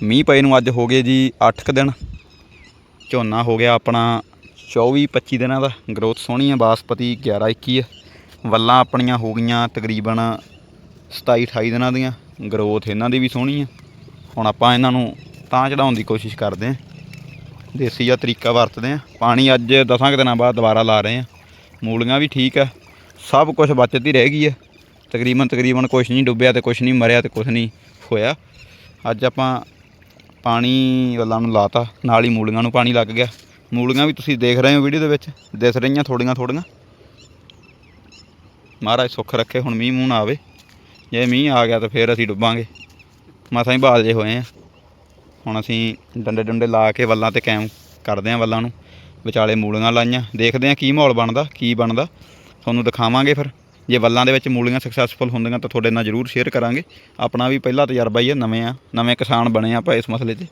ਮੀਂਹ ਪਏ ਨੂੰ ਅੱਜ ਹੋ ਗਏ ਜੀ 8 ਕੁ ਦਿਨ। ਝੋਨਾ ਹੋ ਗਿਆ ਆਪਣਾ 24 25 ਦਿਨਾਂ ਦਾ, ਗਰੋਥ ਸੋਹਣੀ ਹੈ ਬਾਸਪਤੀ 11 21 ਹੈ ਵੱਲਾਂ ਆਪਣੀਆਂ ਹੋ ਗਈਆਂ ਤਕਰੀਬਨ 27 28 ਦਿਨਾਂ ਦੀਆਂ, ਗਰੋਥ ਇਹਨਾਂ ਦੀ ਵੀ ਸੋਹਣੀ ਹੈ ਹੁਣ ਆਪਾਂ ਇਹਨਾਂ ਨੂੰ ਤਾਂ ਚੜਾਉਣ ਦੀ ਕੋਸ਼ਿਸ਼ ਕਰਦੇ ਹਾਂ ਦੇਸੀ ਜਿਹਾ ਤਰੀਕਾ ਵਰਤਦੇ ਹਾਂ ਪਾਣੀ ਅੱਜ 10 ਕੁ ਦਿਨਾਂ ਬਾਅਦ ਦੁਬਾਰਾ ਲਾ ਰਹੇ ਹਾਂ ਮੂਲੀਆਂ ਵੀ ਠੀਕ ਹੈ ਸਭ ਕੁਝ ਬਚਤ ਹੀ ਰਹਿ ਗਈ ਹੈ ਤਕਰੀਬਨ ਤਕਰੀਬਨ ਕੁਝ ਨਹੀਂ ਡੁੱਬਿਆ ਤੇ ਕੁਝ ਨਹੀਂ ਮਰਿਆ ਤੇ ਕੁਝ ਨਹੀਂ ਹੋਇਆ। ਅੱਜ ਆਪਾਂ ਪਾਣੀ ਵੱਲਾਂ ਨੂੰ ਲਾਤਾ, ਨਾਲ ਹੀ ਮੂਲੀਆਂ ਨੂੰ ਪਾਣੀ ਲੱਗ ਗਿਆ। ਮੂਲੀਆਂ ਵੀ ਤੁਸੀਂ ਦੇਖ ਰਹੇ ਹੋ ਵੀਡੀਓ ਦੇ ਵਿੱਚ, ਦਿਸ ਰਹੀਆਂ ਥੋੜੀਆਂ ਥੋੜੀਆਂ। ਮਹਾਰਾਜ ਸੁੱਖ ਰੱਖੇ, ਹੁਣ ਮੀਂਹ ਮੂੰਹ ਨਾ ਆਵੇ। ਜੇ ਮੀਂਹ ਆ ਗਿਆ ਤਾਂ ਫੇਰ ਅਸੀਂ ਡੁੱਬਾਂਗੇ। ਮਸਾਂ ਹੀ ਬਾਲ ਜੇ ਹੋਏ ਆ। ਹੁਣ ਅਸੀਂ ਡੰਡੇ ਡੰਡੇ ਲਾ ਕੇ ਵੱਲਾਂ ਤੇ ਕਾਇਮ ਕਰਦੇ ਆਂ ਵੱਲਾਂ ਨੂੰ। ਵਿਚਾਲੇ ਮੂਲੀਆਂ ਲਾਈਆਂ। ਦੇਖਦੇ ਆਂ ਕੀ ਮਾਹੌਲ ਬਣਦਾ, ਕੀ ਬਣਦਾ। ਤੁਹਾਨੂੰ ਦਿਖਾਵਾਂਗੇ ਫਿਰ। ਜੇ ਵੱਲਾਂ ਦੇ ਵਿੱਚ ਮੂਲੀਆਂ ਸਕਸੈਸਫੁਲ ਹੁੰਦੀਆਂ ਤਾਂ ਤੁਹਾਡੇ ਨਾਲ ਜ਼ਰੂਰ ਸ਼ੇਅਰ ਕਰਾਂਗੇ। ਆਪਣਾ ਵੀ ਪਹਿਲਾ ਤਜਰਬਾ ਹੀ ਹੈ ਨਵੇਂ ਆ, ਨਵੇਂ ਕਿਸਾਨ ਬਣੇ ਆ ਆਪਾਂ ਇਸ ਮਸਲੇ 'ਤੇ